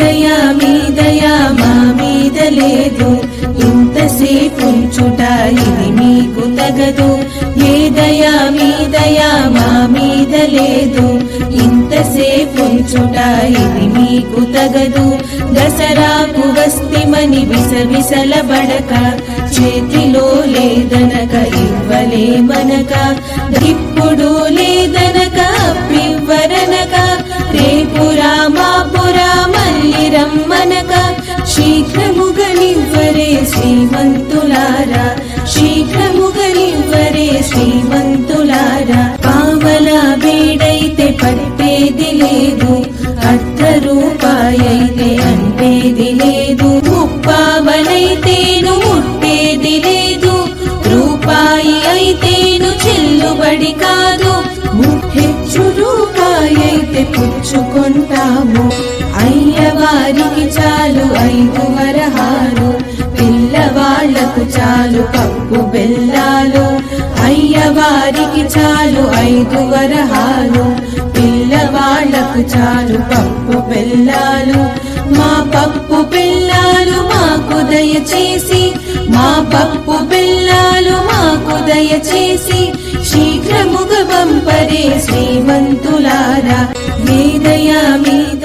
దయా మీ దయా మా మీద లేదు. ఇంతసేపు చుట ఇది మీకు తగదు. ఏ దయా మీ దయా మా మీద లేదు. ఇంతసేపు చుట ఇది మీకు తగదు. దసరాకు వస్తిమని విసవిసల బడక చేతిలో లేదనక ఇవ్వలే మనక. ఇప్పుడు లే ముట్టేది లేదు. ముప్పావనైతేను ముట్టేది లేదు. రూపాయి అయితేను చెల్లుబడి కాదు. ముట్టెచ్చు రూపాయి అయితే పుచ్చుకుంటాము. అయ్యవారికి చాలు ఐదు వరహాలు. పిల్లవాళ్ళకు చాలు పప్పు బెల్లాలు. అయ్యవారికి చాలు ఐదు వరహాలు. పిల్లవాళ్ళకు చాలు పప్పు బెల్లాలు. మా పప్పు పప్పు పిల్లలు మాకు దయచేసి మా పప్పు పిల్లలు మాకు దయచేసి శీఘ్రముగ పంపరే శ్రీమంతులారా. మీ మీద